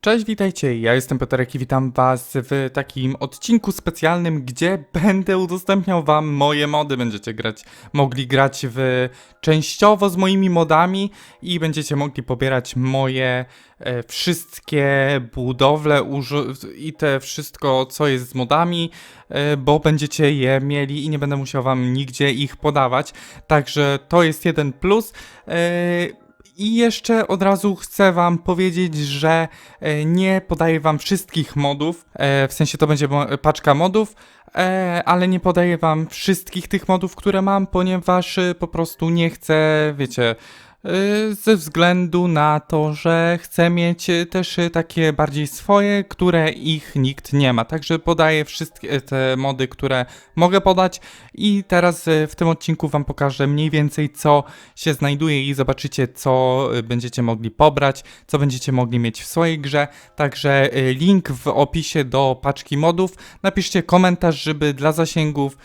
Cześć, witajcie, ja jestem Peterek i witam was w takim odcinku specjalnym, gdzie będę udostępniał wam moje mody. Będziecie grać, mogli grać w częściowo z moimi modami i będziecie mogli pobierać moje e, wszystkie budowle i te wszystko, co jest z modami, e, bo będziecie je mieli i nie będę musiał wam nigdzie ich podawać. Także to jest jeden plus. E, i jeszcze od razu chcę wam powiedzieć, że e, nie podaję wam wszystkich modów, e, w sensie to będzie paczka modów, e, ale nie podaję wam wszystkich tych modów, które mam, ponieważ po prostu nie chcę, wiecie, ze względu na to, że chcę mieć e, też e, takie bardziej swoje, które ich nikt nie ma. Także podaję wszystkie te mody, które mogę podać i teraz w tym odcinku wam pokażę mniej więcej co się znajduje i zobaczycie, co y, będziecie mogli pobrać, co będziecie mogli mieć w swojej grze. Także y, link w opisie do paczki modów. Napiszcie komentarz, żeby dla zasięgów,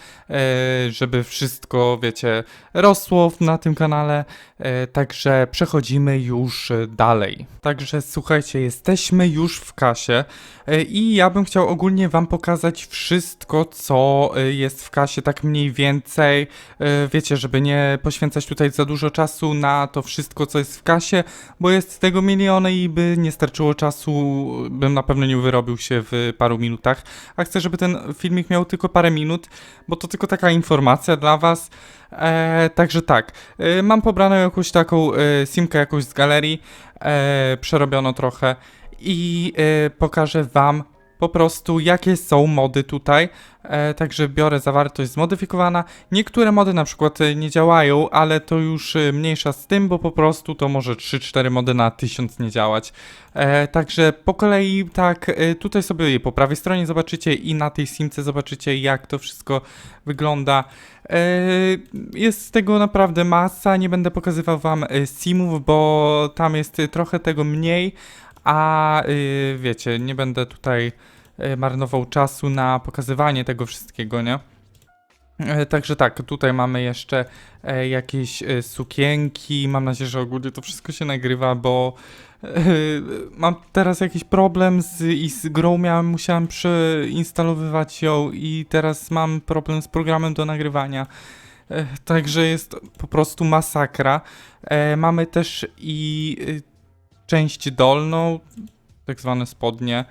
żeby wszystko, wiecie, rosło na tym kanale. E, Także przechodzimy już dalej. Także słuchajcie, jesteśmy już w kasie e, i ja bym chciał ogólnie wam pokazać wszystko, co y, jest w kasie, tak mniej więcej. E, Wiecie, żeby nie poświęcać tutaj za dużo czasu na to wszystko, co jest w kasie, bo jest tego miliony i by nie starczyło czasu, bym na pewno nie wyrobił się w paru minutach. A chcę, żeby ten filmik miał tylko parę minut, bo to tylko taka informacja dla was. E, także tak, e, mam pobraną jakąś taką e, simkę jakąś z galerii, e, przerobiono trochę. I e, pokażę wam po prostu jakie są mody tutaj. E, także biorę zawartość zmodyfikowana. Niektóre mody na przykład e, nie działają, ale to już e, mniejsza z tym, bo po prostu to może 3-4 mody na 1000 nie działać. E, także po kolei tak, e, tutaj sobie po prawej stronie zobaczycie i na tej simce zobaczycie jak to wszystko wygląda. Jest tego naprawdę masa, nie będę pokazywał wam simów, bo tam jest trochę tego mniej, a wiecie, nie będę tutaj marnował czasu na pokazywanie tego wszystkiego, nie? E, Także tak, tutaj mamy jeszcze e, jakieś e, sukienki. Mam nadzieję, że ogólnie to wszystko się nagrywa, bo e, mam teraz jakiś problem z, i z grą miałem, musiałem przeinstalowywać ją i teraz mam problem z programem do nagrywania. E, Także jest po prostu masakra. E, Mamy też i e, część dolną, tak zwane spodnie.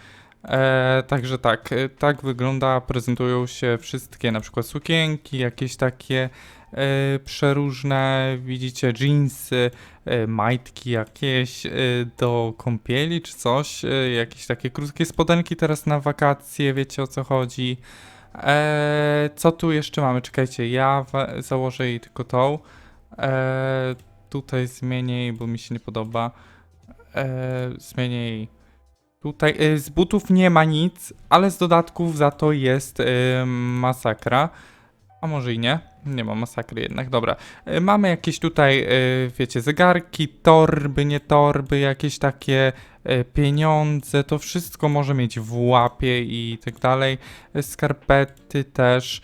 E, także tak, e, tak wygląda, prezentują się wszystkie na przykład sukienki, jakieś takie e, przeróżne, widzicie, jeansy, e, majtki jakieś e, do kąpieli czy coś, e, jakieś takie krótkie spodenki teraz na wakacje, wiecie o co chodzi. E, co tu jeszcze mamy? Czekajcie, ja założę jej tylko tą. E, tutaj zmienię jej, bo mi się nie podoba. E, zmienię jej Tutaj y, z butów nie ma nic, ale z dodatków za to jest y, masakra. A może i nie? Nie ma masakry jednak, dobra. Y, mamy jakieś tutaj, wiecie, zegarki, torby, nie torby, jakieś takie pieniądze, to wszystko może mieć w łapie i tak dalej. Skarpety też.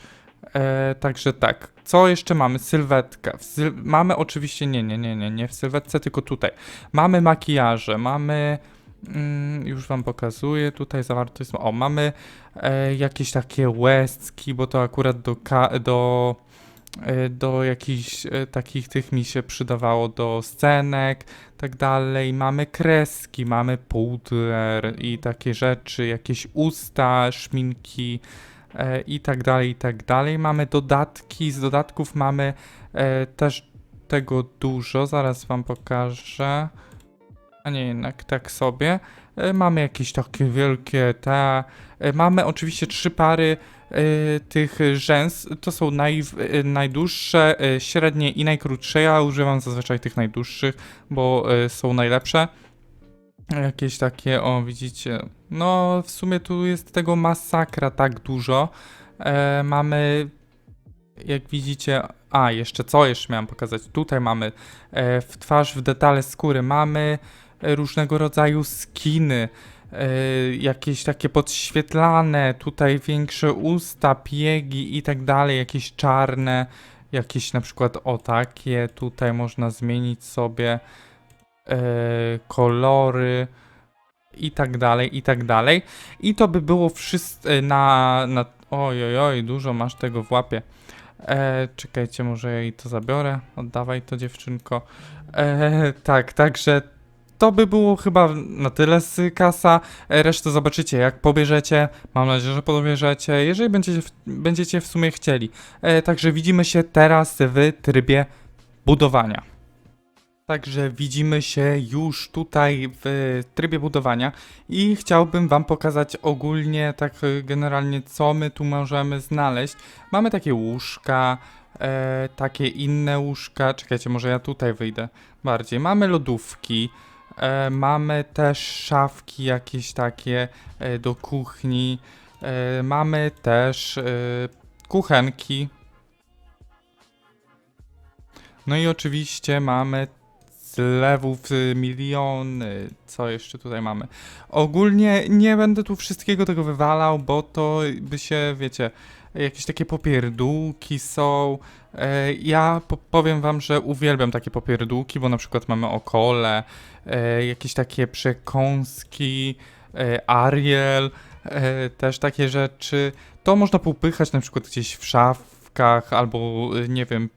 Także tak. Co jeszcze mamy? Sylwetka. Mamy oczywiście, nie, nie, nie, nie, nie w sylwetce, tylko tutaj. Mamy makijaże, mamy... Mm, już wam pokazuję tutaj zawartość. O, mamy e, jakieś takie łezki, bo to akurat do, do, e, do jakichś e, takich tych mi się przydawało do scenek, tak dalej. Mamy kreski, mamy puder i takie rzeczy, jakieś usta, szminki e, i tak dalej, i tak dalej. Mamy dodatki, z dodatków mamy e, też tego dużo, zaraz wam pokażę. A nie, jednak tak sobie. E, Mamy jakieś takie wielkie te. e, Mamy oczywiście trzy pary e, tych rzęs. To są naj, najdłuższe, średnie i najkrótsze. Ja używam zazwyczaj tych najdłuższych, bo są najlepsze. Jakieś takie, o widzicie. No, w sumie tu jest tego masakra tak dużo. Mamy, jak widzicie, a jeszcze co jeszcze miałem pokazać? Tutaj mamy w twarz, w detale skóry mamy różnego rodzaju skiny, e, jakieś takie podświetlane, tutaj większe usta, piegi i tak dalej, jakieś czarne, jakieś na przykład o takie, tutaj można zmienić sobie e, kolory i tak dalej, i tak dalej. I to by było wszystko na, na... Oj, oj, dużo masz tego w łapie. E, czekajcie, może jej to zabiorę. Oddawaj to dziewczynko. E, tak, także to by było chyba na tyle z kasa. E, Resztę zobaczycie jak pobierzecie. Mam nadzieję, że pobierzecie, jeżeli będziecie w, będziecie w sumie chcieli. E, także widzimy się teraz w trybie budowania. Także widzimy się już tutaj w trybie budowania i chciałbym wam pokazać ogólnie tak generalnie co my tu możemy znaleźć. Mamy takie łóżka, e, takie inne łóżka. Czekajcie, może ja tutaj wyjdę bardziej. Mamy lodówki, e, mamy też szafki jakieś takie e, do kuchni. E, mamy też e, kuchenki. No i oczywiście mamy zlewów y, miliony. Co jeszcze tutaj mamy? Ogólnie nie będę tu wszystkiego tego wywalał, bo to by się, wiecie, jakieś takie popierdółki są. E, Ja po powiem wam, że uwielbiam takie popierdółki, bo na przykład mamy okole, e, jakieś takie przekąski, e, Ariel, też takie rzeczy. To można popychać na przykład gdzieś w szafkach, albo nie wiem,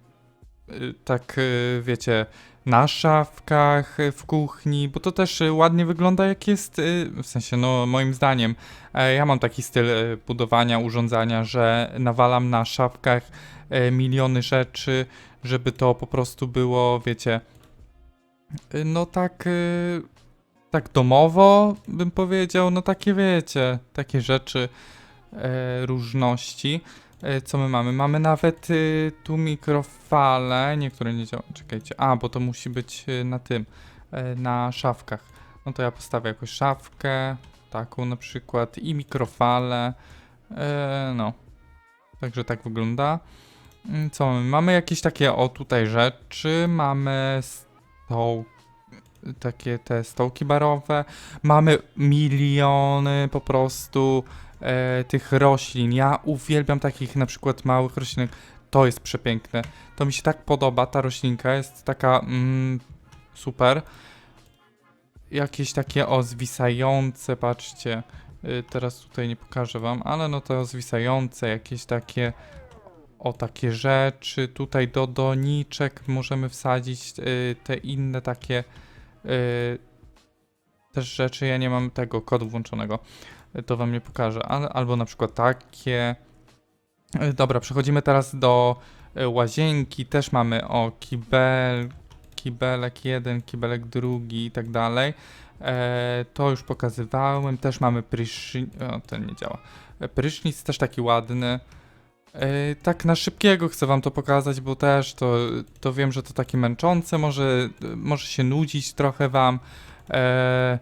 tak wiecie, na szafkach w kuchni, bo to też e, ładnie wygląda jak jest, e, w sensie no moim zdaniem. E, Ja mam taki styl e, budowania, urządzania, że nawalam na szafkach e, miliony rzeczy, żeby to po prostu było, wiecie, e, no tak, tak domowo bym powiedział, no takie wiecie, takie rzeczy, różności. E, Co my mamy? Mamy nawet y, tu mikrofale, niektóre nie działają, czekajcie, a, bo to musi być y, na tym, e, na szafkach. No to ja postawię jakąś szafkę, taką na przykład i mikrofale, e, no. Także tak wygląda. Mm, Co mamy? Mamy jakieś takie, o tutaj rzeczy, mamy stoł, takie te stołki barowe, mamy miliony po prostu e, tych roślin. Ja uwielbiam takich na przykład małych roślinek. To jest przepiękne. To mi się tak podoba, ta roślinka jest taka mm, super. Jakieś takie o zwisające, patrzcie. Y, teraz tutaj nie pokażę wam, ale no to zwisające, jakieś takie o takie rzeczy. Tutaj do doniczek możemy wsadzić y, te inne takie y, też rzeczy. Ja nie mam tego kodu włączonego to wam nie pokażę. Albo na przykład takie. E, Dobra, przechodzimy teraz do e, łazienki. Też mamy o kibel, kibelek jeden, kibelek drugi i tak dalej. E, to już pokazywałem. Też mamy prysznic. O, ten nie działa. E, Prysznic też taki ładny. E, tak na szybkiego chcę wam to pokazać, bo też to, to wiem, że to takie męczące, może, może się nudzić trochę wam. E,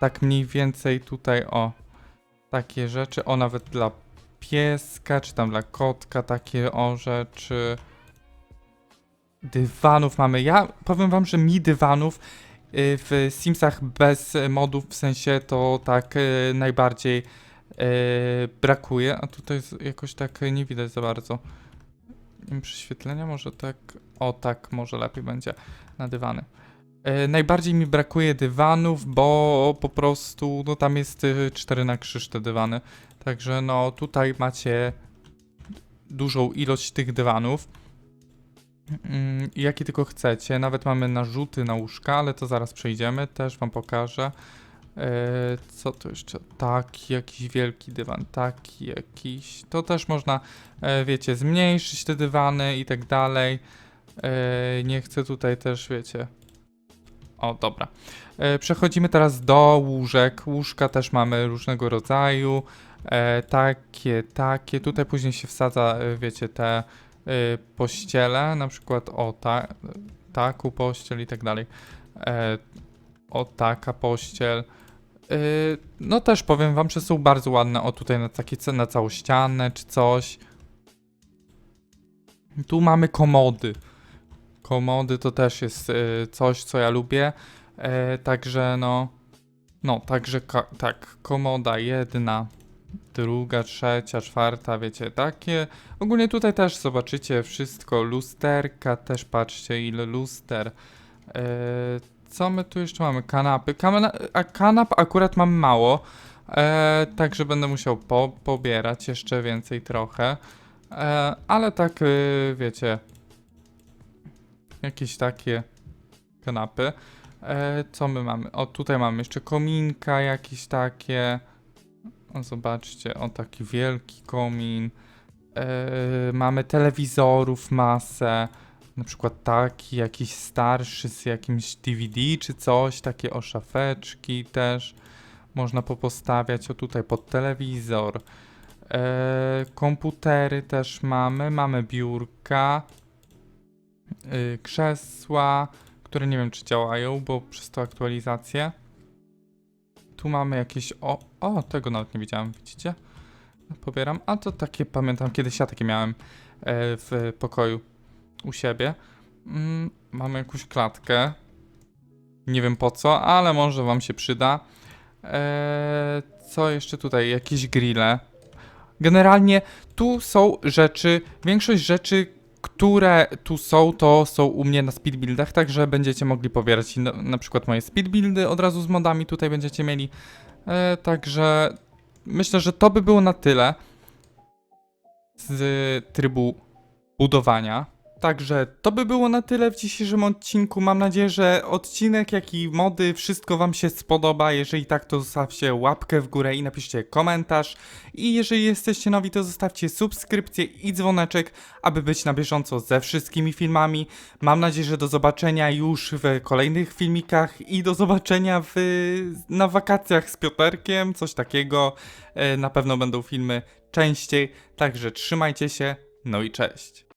tak mniej więcej tutaj o takie rzeczy, o nawet dla pieska, czy tam dla kotka takie o rzeczy. Dywanów mamy. Ja powiem wam, że mi dywanów y, w Simsach bez modów, w sensie to tak y, najbardziej y, brakuje, a tutaj jakoś tak nie widać za bardzo. Prześwietlenia może tak, o tak, może lepiej będzie na dywany. E, najbardziej mi brakuje dywanów, bo po prostu no tam jest y, 4 na krzyż te dywany. Także no tutaj macie dużą ilość tych dywanów. Mm, jakie tylko chcecie. Nawet mamy narzuty na łóżka, ale to zaraz przejdziemy, też wam pokażę. E, co to jeszcze? Taki jakiś wielki dywan, taki jakiś. To też można, e, wiecie, zmniejszyć te dywany i tak dalej. E, nie chcę tutaj też, wiecie, o, dobra. E, przechodzimy teraz do łóżek. Łóżka też mamy różnego rodzaju. E, takie, takie. Tutaj później się wsadza, e, wiecie, te pościele. Na przykład o ta, taką pościel i tak dalej. O taka pościel. No też powiem wam, że są bardzo ładne. O tutaj na takie na całą ścianę czy coś. Tu mamy komody. Komody to też jest y, coś, co ja lubię. E, także no. No, także tak, komoda jedna, druga, trzecia, czwarta, wiecie, takie. Ogólnie tutaj też zobaczycie wszystko. Lusterka, też patrzcie ile luster. E, co my tu jeszcze mamy? Kanapy. Kamena, a kanap akurat mam mało, także będę musiał po, pobierać jeszcze więcej trochę. Ale tak, y, wiecie, jakieś takie kanapy. E, co my mamy? O, tutaj mamy jeszcze kominka jakieś takie. O, zobaczcie, o taki wielki komin. E, mamy telewizorów masę. Na przykład taki, jakiś starszy z jakimś DVD czy coś, takie o szafeczki też można popostawiać. O tutaj pod telewizor. E, komputery też mamy, mamy biurka, y, krzesła, które nie wiem czy działają, bo przez to aktualizację. Tu mamy jakieś, o, o, tego nawet nie widziałem, widzicie? Pobieram, a to takie, pamiętam, kiedyś ja takie miałem e, w pokoju u siebie. Mm, mamy jakąś klatkę, nie wiem po co, ale może wam się przyda. E, co jeszcze tutaj? Jakieś grille. Generalnie tu są rzeczy, większość rzeczy, które tu są, to są u mnie na speedbuildach, także będziecie mogli pobierać na, na przykład moje speedbuildy od razu z modami tutaj będziecie mieli. E, także myślę, że to by było na tyle z trybu budowania. Także to by było na tyle w dzisiejszym odcinku. Mam nadzieję, że odcinek, jak i mody, wszystko Wam się spodoba. Jeżeli tak, to zostawcie łapkę w górę i napiszcie komentarz. I jeżeli jesteście nowi, to zostawcie subskrypcję i dzwoneczek, aby być na bieżąco ze wszystkimi filmami. Mam nadzieję, że do zobaczenia już w kolejnych filmikach i do zobaczenia w, na wakacjach z Pioterkiem, coś takiego. E, Na pewno będą filmy częściej, także trzymajcie się, no i cześć.